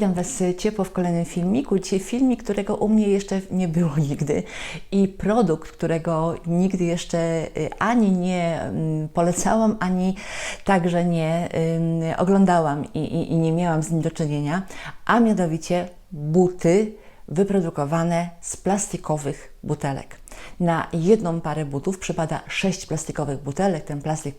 Witam Was ciepło w kolejnym filmiku. Dzisiaj filmik, którego u mnie jeszcze nie było nigdy i produkt, którego nigdy jeszcze y, ani nie mm, polecałam, ani także nie oglądałam i, i, i nie miałam z nim do czynienia, a mianowicie buty wyprodukowane z plastikowych butelek. Na jedną parę butów przypada sześć plastikowych butelek. Ten plastik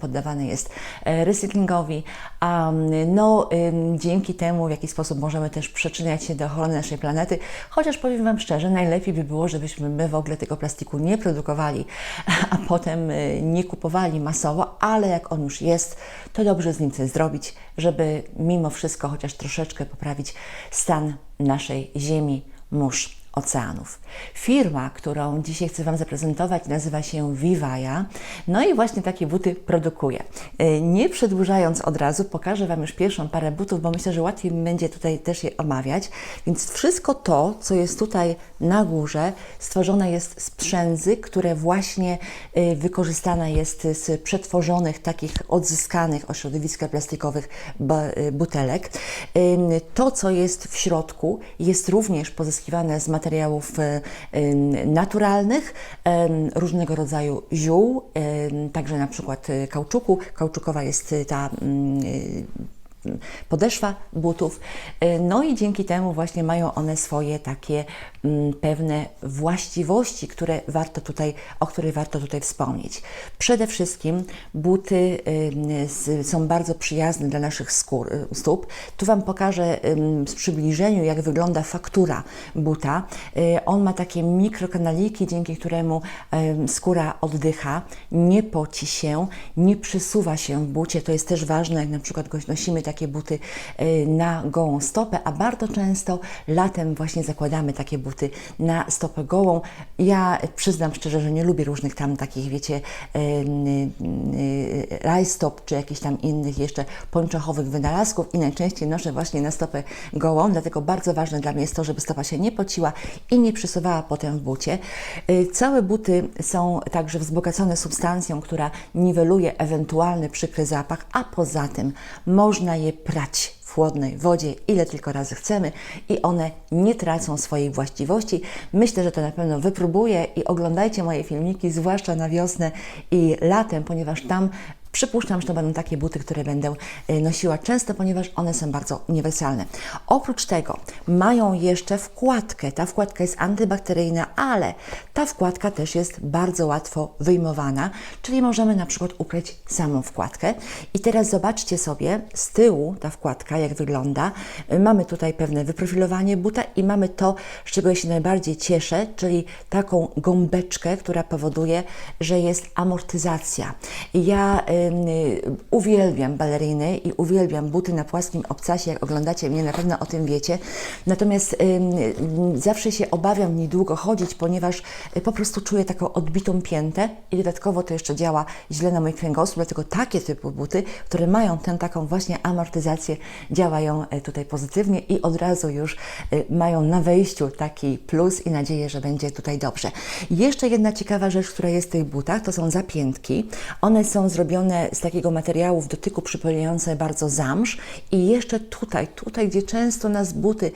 poddawany jest e, recyklingowi, a no, dzięki temu, w jaki sposób możemy też przyczyniać się do ochrony naszej planety, chociaż powiem Wam szczerze, najlepiej by było, żebyśmy my w ogóle tego plastiku nie produkowali, a potem y, nie kupowali masowo, ale jak on już jest, to dobrze z nim coś zrobić, żeby mimo wszystko chociaż troszeczkę poprawić stan naszej Ziemi, mórz, oceanów. Firma, którą dzisiaj chcę Wam zaprezentować, nazywa się Vivaja. No i właśnie takie buty produkuje. E, Nie przedłużając od razu, pokażę Wam już pierwszą parę butów, bo myślę, że łatwiej będzie tutaj też je omawiać. Więc wszystko to, co jest tutaj na górze, stworzone jest z przędzy, które właśnie e, wykorzystane jest z przetworzonych, takich odzyskanych od środowiska plastikowych e, butelek. To, co jest w środku, jest również pozyskiwane z materiałów e, naturalnych, różnego rodzaju ziół, także na przykład e, kauczuku. Kauczukowa jest e, ta mm, podeszwa butów. E, No i dzięki temu właśnie mają one swoje takie mm, pewne właściwości, które warto tutaj, o których warto tutaj wspomnieć. Przede wszystkim buty są bardzo przyjazne dla naszych skór, y, stóp. Tu Wam pokażę w przybliżeniu, jak wygląda faktura buta. Y, On ma takie mikrokanaliki, dzięki któremu skóra oddycha, nie poci się, nie przesuwa się w bucie. To jest też ważne, jak na przykład nosimy takie buty y, na gołą stopę, a bardzo często latem właśnie zakładamy takie buty na stopę gołą. Ja przyznam szczerze, że nie lubię różnych tam takich, wiecie, y, y, rajstop czy jakichś tam innych jeszcze pończochowych wynalazków i najczęściej noszę właśnie na stopę gołą, dlatego bardzo ważne dla mnie jest to, żeby stopa się nie pociła i nie przesuwała potem w bucie. Całe buty są także wzbogacone substancją, która niweluje ewentualny przykry zapach, a poza tym można je prać w chłodnej wodzie, ile tylko razy chcemy i one nie tracą swojej właściwości. Myślę, że to na pewno wypróbuję i oglądajcie moje filmiki, zwłaszcza na wiosnę i latem, ponieważ tam Przypuszczam, że to będą takie buty, które będę y, nosiła często, ponieważ one są bardzo uniwersalne. Oprócz tego mają jeszcze wkładkę. Ta wkładka jest antybakteryjna, ale ta wkładka też jest bardzo łatwo wyjmowana, czyli możemy na przykład ukryć samą wkładkę. I teraz zobaczcie sobie z tyłu ta wkładka, jak wygląda. Y, Mamy tutaj pewne wyprofilowanie buta i mamy to, z czego ja się najbardziej cieszę, czyli taką gąbeczkę, która powoduje, że jest amortyzacja. Ja y, uwielbiam baleriny i uwielbiam buty na płaskim obcasie. Jak oglądacie mnie, na pewno o tym wiecie. Natomiast ym, y, zawsze się obawiam niedługo chodzić, ponieważ y, po prostu czuję taką odbitą piętę i dodatkowo to jeszcze działa źle na mój kręgosłup, dlatego takie typu buty, które mają tę taką właśnie amortyzację, działają y, tutaj pozytywnie i od razu już y, mają na wejściu taki plus i nadzieję, że będzie tutaj dobrze. Jeszcze jedna ciekawa rzecz, która jest w tych butach, to są zapiętki. One są zrobione z takiego materiału w dotyku przypominające bardzo zamsz i jeszcze tutaj, tutaj, gdzie często nas buty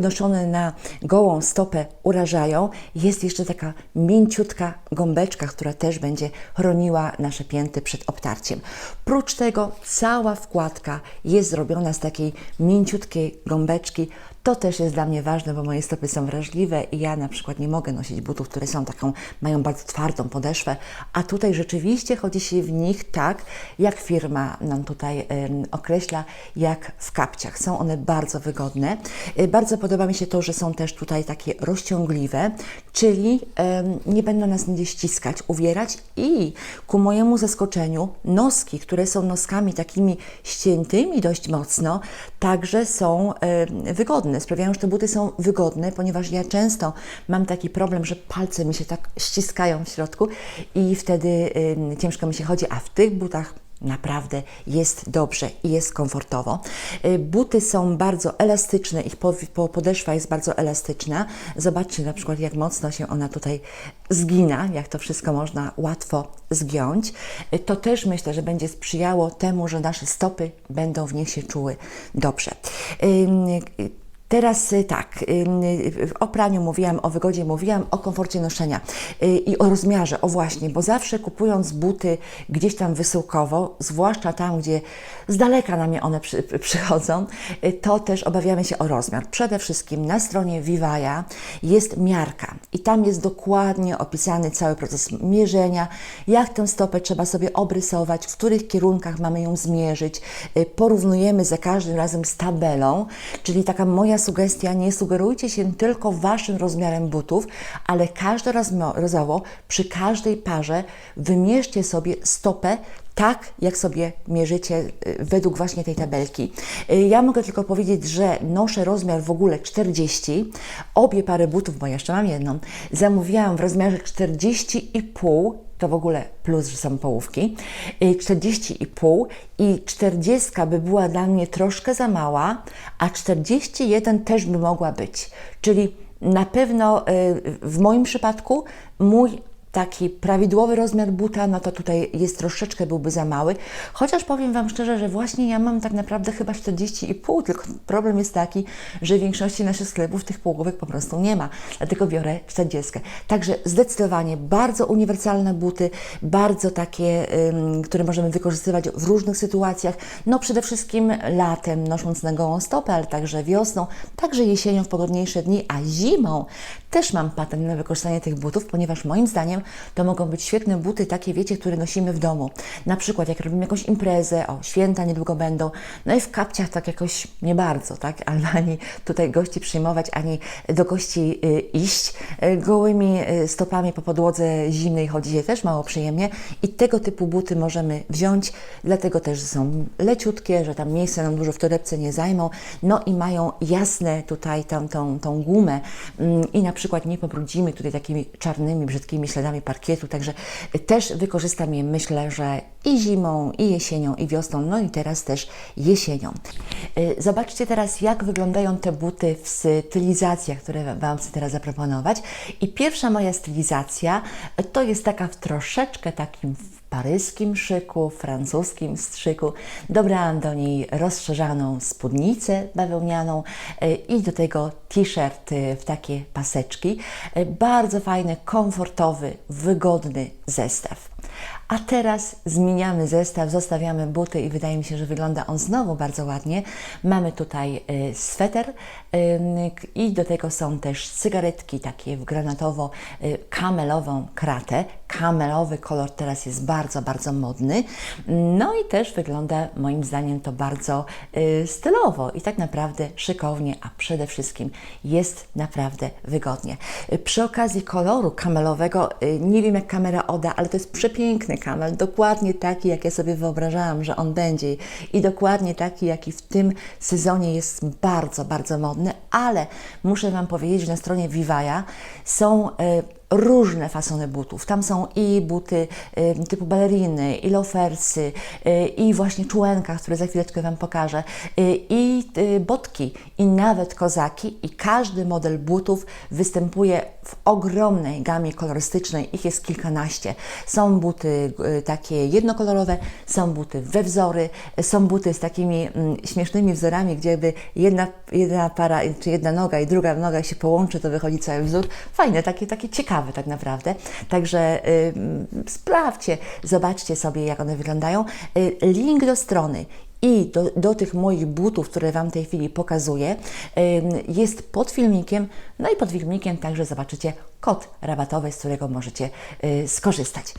noszone na gołą stopę urażają, jest jeszcze taka mięciutka gąbeczka, która też będzie chroniła nasze pięty przed obtarciem. Prócz tego cała wkładka jest zrobiona z takiej mięciutkiej gąbeczki, to też jest dla mnie ważne, bo moje stopy są wrażliwe i ja na przykład nie mogę nosić butów, które są taką, mają bardzo twardą podeszwę, a tutaj rzeczywiście chodzi się w nich tak, jak firma nam tutaj określa, jak w kapciach. Są one bardzo wygodne. Y, Bardzo podoba mi się to, że są też tutaj takie rozciągliwe, czyli nie będą nas nigdzie ściskać, uwierać i ku mojemu zaskoczeniu noski, które są noskami takimi ściętymi dość mocno, także są wygodne. Sprawiają, że te buty są wygodne, ponieważ ja często mam taki problem, że palce mi się tak ściskają w środku i wtedy em, ciężko mi się chodzi, a w tych butach naprawdę jest dobrze i jest komfortowo. Y, Buty są bardzo elastyczne, ich po- po- podeszwa jest bardzo elastyczna. Zobaczcie na przykład, jak mocno się ona tutaj zgina, jak to wszystko można łatwo zgiąć. Y, To też myślę, że będzie sprzyjało temu, że nasze stopy będą w nich się czuły dobrze. Y, Teraz y, tak, ym, y, o praniu mówiłam, o wygodzie mówiłam, o komforcie noszenia y, i o rozmiarze, o właśnie, bo zawsze kupując buty gdzieś tam wysyłkowo, zwłaszcza tam, gdzie z daleka na mnie one przy, przychodzą, y, to też obawiamy się o rozmiar. Przede wszystkim na stronie Vivaja jest miarka i tam jest dokładnie opisany cały proces mierzenia, jak tę stopę trzeba sobie obrysować, w których kierunkach mamy ją zmierzyć. Y, Porównujemy za każdym razem z tabelą, czyli taka moja sugestia, nie sugerujcie się tylko waszym rozmiarem butów, ale każdorazowo przy każdej parze wymierzcie sobie stopę tak, jak sobie mierzycie y, według właśnie tej tabelki. Y, Ja mogę tylko powiedzieć, że noszę rozmiar w ogóle 40. Obie pary butów, bo jeszcze mam jedną, zamówiłam w rozmiarze 40,5 to w ogóle plus, że są połówki, y, 40,5 i 40 by była dla mnie troszkę za mała, a 41 też by mogła być. Czyli na pewno y, w moim przypadku mój taki prawidłowy rozmiar buta, no to tutaj jest troszeczkę byłby za mały. Chociaż powiem Wam szczerze, że właśnie ja mam tak naprawdę chyba 40,5, tylko problem jest taki, że w większości naszych sklepów tych półgłówek po prostu nie ma, dlatego biorę 40. Także zdecydowanie bardzo uniwersalne buty, bardzo takie, które możemy wykorzystywać w różnych sytuacjach. No przede wszystkim latem nosząc na gołą stopę, ale także wiosną, także jesienią w pogodniejsze dni, a zimą też mam patent na wykorzystanie tych butów, ponieważ moim zdaniem to mogą być świetne buty, takie wiecie, które nosimy w domu. Na przykład jak robimy jakąś imprezę, o święta niedługo będą, no i w kapciach tak jakoś nie bardzo, tak? Ani tutaj gości przyjmować, ani do gości y, iść. Y, Gołymi y, stopami po podłodze zimnej chodzi się też mało przyjemnie i tego typu buty możemy wziąć, dlatego też są leciutkie, że tam miejsce nam dużo w torebce nie zajmą, no i mają jasne tutaj tam, tą, tą gumę mm, i na przykład nie pobrudzimy tutaj takimi czarnymi, brzydkimi śladami parkietu, także też wykorzystam je myślę, że i zimą, i jesienią, i wiosną, no i teraz też jesienią. Y, Zobaczcie teraz, jak wyglądają te buty w stylizacjach, które Wam chcę teraz zaproponować. I pierwsza moja stylizacja to jest taka w troszeczkę takim paryskim szyku, francuskim strzyku. Dobrałam do niej rozszerzaną spódnicę bawełnianą y, i do tego t-shirt w takie paseczki. Y, Bardzo fajny, komfortowy, wygodny zestaw. A teraz zmieniamy zestaw, zostawiamy buty i wydaje mi się, że wygląda on znowu bardzo ładnie. Mamy tutaj y, sweter i do tego są też cygaretki takie w granatowo-kamelową kratę. Kamelowy kolor teraz jest bardzo, bardzo modny. No i też wygląda moim zdaniem to bardzo y, stylowo i tak naprawdę szykownie, a przede wszystkim jest naprawdę wygodnie. Y, Przy okazji koloru kamelowego, y, nie wiem jak kamera oda, ale to jest przepiękny kamel, dokładnie taki, jak ja sobie wyobrażałam, że on będzie i dokładnie taki, jaki w tym sezonie jest bardzo, bardzo modny, ale muszę Wam powiedzieć, że na stronie Vivaja są y, różne fasony butów. Tam są i buty y, typu baleriny, i lofersy, y, i właśnie czułenka, które za chwileczkę Wam pokażę, y, i botki, i nawet kozaki. I każdy model butów występuje w ogromnej gamie kolorystycznej. Ich jest kilkanaście. Są buty takie jednokolorowe, są buty we wzory, są buty z takimi mm, śmiesznymi wzorami, gdzie jakby jedna, jedna para, czy jedna noga i druga noga się połączy, to wychodzi cały wzór. Fajne, takie, takie ciekawe tak naprawdę. Także y, sprawdźcie, zobaczcie sobie, jak one wyglądają. Y, link do strony i do, do tych moich butów, które Wam w tej chwili pokazuję, jest pod filmikiem. No i pod filmikiem także zobaczycie kod rabatowy, z którego możecie y, skorzystać.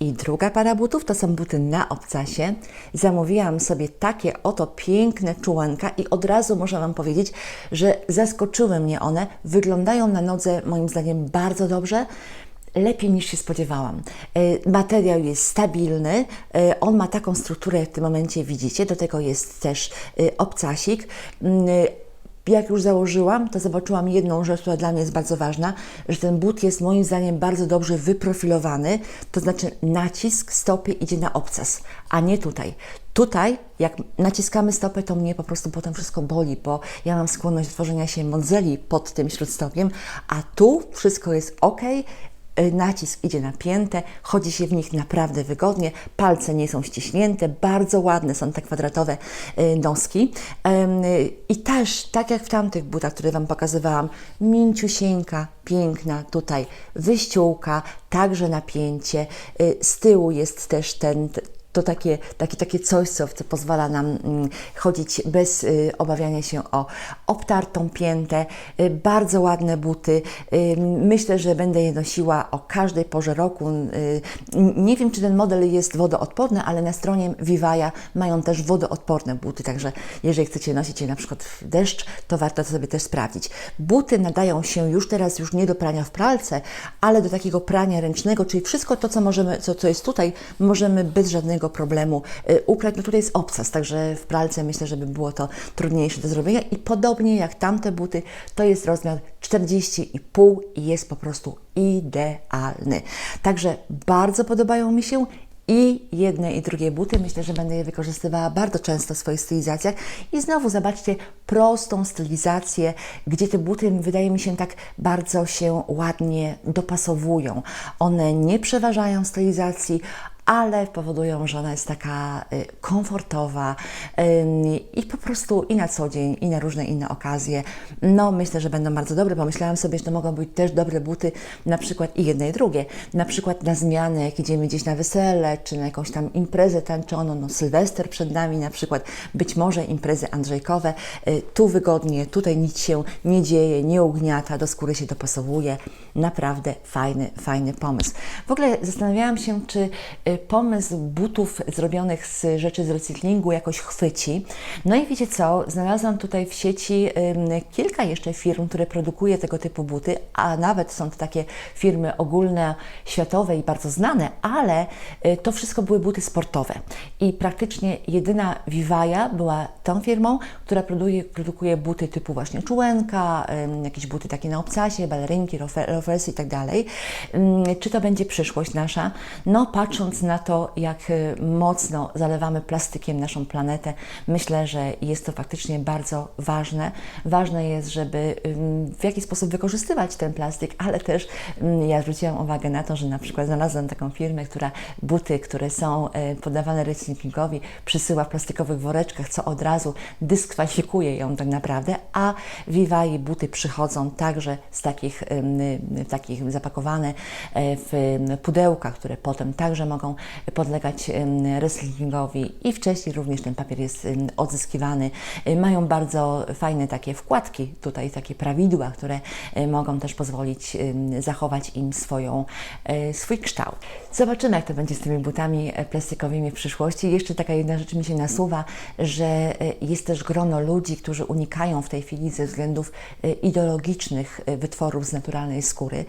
I druga para butów to są buty na obcasie. Zamówiłam sobie takie oto piękne czułanka i od razu muszę Wam powiedzieć, że zaskoczyły mnie one. Wyglądają na nodze moim zdaniem bardzo dobrze lepiej niż się spodziewałam. E, Materiał jest stabilny, e, on ma taką strukturę, jak w tym momencie widzicie, do tego jest też e, obcasik. Mm, jak już założyłam, to zobaczyłam jedną rzecz, która dla mnie jest bardzo ważna, że ten but jest moim zdaniem bardzo dobrze wyprofilowany, to znaczy nacisk stopy idzie na obcas, a nie tutaj. Tutaj, jak naciskamy stopę, to mnie po prostu potem wszystko boli, bo ja mam skłonność do tworzenia się mądzeli pod tym śródstopiem, a tu wszystko jest ok, nacisk idzie na piętę, chodzi się w nich naprawdę wygodnie, palce nie są ściśnięte, bardzo ładne są te kwadratowe y, noski. I też, tak jak w tamtych butach, które Wam pokazywałam, mięciusieńka, piękna tutaj wyściółka, także napięcie. Y, Z tyłu jest też ten, to takie, takie, takie coś, co, pozwala nam mm, chodzić bez y, obawiania się o obtartą piętę. Y, bardzo ładne buty. Y, myślę, że będę je nosiła o każdej porze roku. Nie wiem, czy ten model jest wodoodporny, ale na stronie Vivaja mają też wodoodporne buty, także jeżeli chcecie nosić je na przykład w deszcz, to warto to sobie też sprawdzić. Buty nadają się już teraz już nie do prania w pralce, ale do takiego prania ręcznego, czyli wszystko to, co możemy, co, co jest tutaj, możemy bez żadnego problemu y, uprać. No tutaj jest obcas, także w pralce myślę, żeby było to trudniejsze do zrobienia i podobnie jak tamte buty, to jest rozmiar 40,5 i jest po prostu idealny. Także bardzo podobają mi się i jedne i drugie buty. Myślę, że będę je wykorzystywała bardzo często w swoich stylizacjach. I znowu zobaczcie prostą stylizację, gdzie te buty wydaje mi się tak bardzo się ładnie dopasowują. One nie przeważają stylizacji, ale powodują, że ona jest taka y, komfortowa ym, i po prostu i na co dzień, i na różne inne okazje. No, myślę, że będą bardzo dobre. Pomyślałam sobie, że to mogą być też dobre buty, na przykład i jedne i drugie. Na przykład na zmianę, jak idziemy gdzieś na wesele, czy na jakąś tam imprezę tańczoną, no Sylwester przed nami na przykład, być może imprezy andrzejkowe. Y, Tu wygodnie, tutaj nic się nie dzieje, nie ugniata, do skóry się dopasowuje. Naprawdę fajny, fajny pomysł. W ogóle zastanawiałam się, czy y, pomysł butów zrobionych z rzeczy z recyklingu jakoś chwyci. No i wiecie co, znalazłam tutaj w sieci kilka jeszcze firm, które produkuje tego typu buty, a nawet są to takie firmy ogólne, światowe i bardzo znane, ale y, to wszystko były buty sportowe. I praktycznie jedyna Vivaja była tą firmą, która produkuje, produkuje buty typu właśnie czułenka, jakieś buty takie na obcasie, balerynki, rofe- rowersy i tak Czy to będzie przyszłość nasza? No patrząc na to, jak y, mocno zalewamy plastykiem naszą planetę, myślę, że jest to faktycznie bardzo ważne. Ważne jest, żeby w jakiś sposób wykorzystywać ten plastik, ale też ja zwróciłam uwagę na to, że na przykład znalazłam taką firmę, która buty, które są e, poddawane recyklingowi, przysyła w plastikowych woreczkach, co od razu dyskwalifikuje ją tak naprawdę, a Viva buty przychodzą także z takich, y, takich zapakowane e, w pudełkach, które potem także mogą podlegać recyklingowi i wcześniej również ten papier jest odzyskiwany. Y, Mają bardzo fajne takie wkładki, tutaj takie prawidła, które y, mogą też pozwolić zachować im swoją, y, swój kształt. Zobaczymy, jak to będzie z tymi butami e, plastikowymi w przyszłości. Jeszcze taka jedna rzecz mi się nasuwa, że jest też grono ludzi, którzy unikają w tej chwili ze względów ideologicznych wytworów z naturalnej skóry.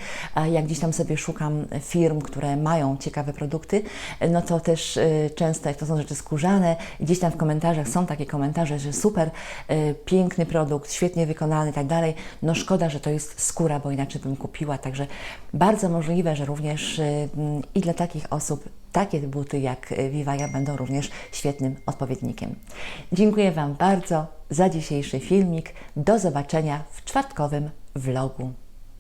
Jak gdzieś tam sobie szukam firm, które mają ciekawe produkty, no to też y, często, jak to są rzeczy skórzane, gdzieś tam w komentarzach są takie komentarze, że super, y, piękny produkt, świetnie wykonany i tak dalej. No szkoda, że to jest skóra, bo inaczej bym kupiła. Także bardzo możliwe, że również y, mm, i dla takich osób takie buty jak Vivaja będą również świetnym odpowiednikiem. Dziękuję Wam bardzo za dzisiejszy filmik. Do zobaczenia w czwartkowym vlogu.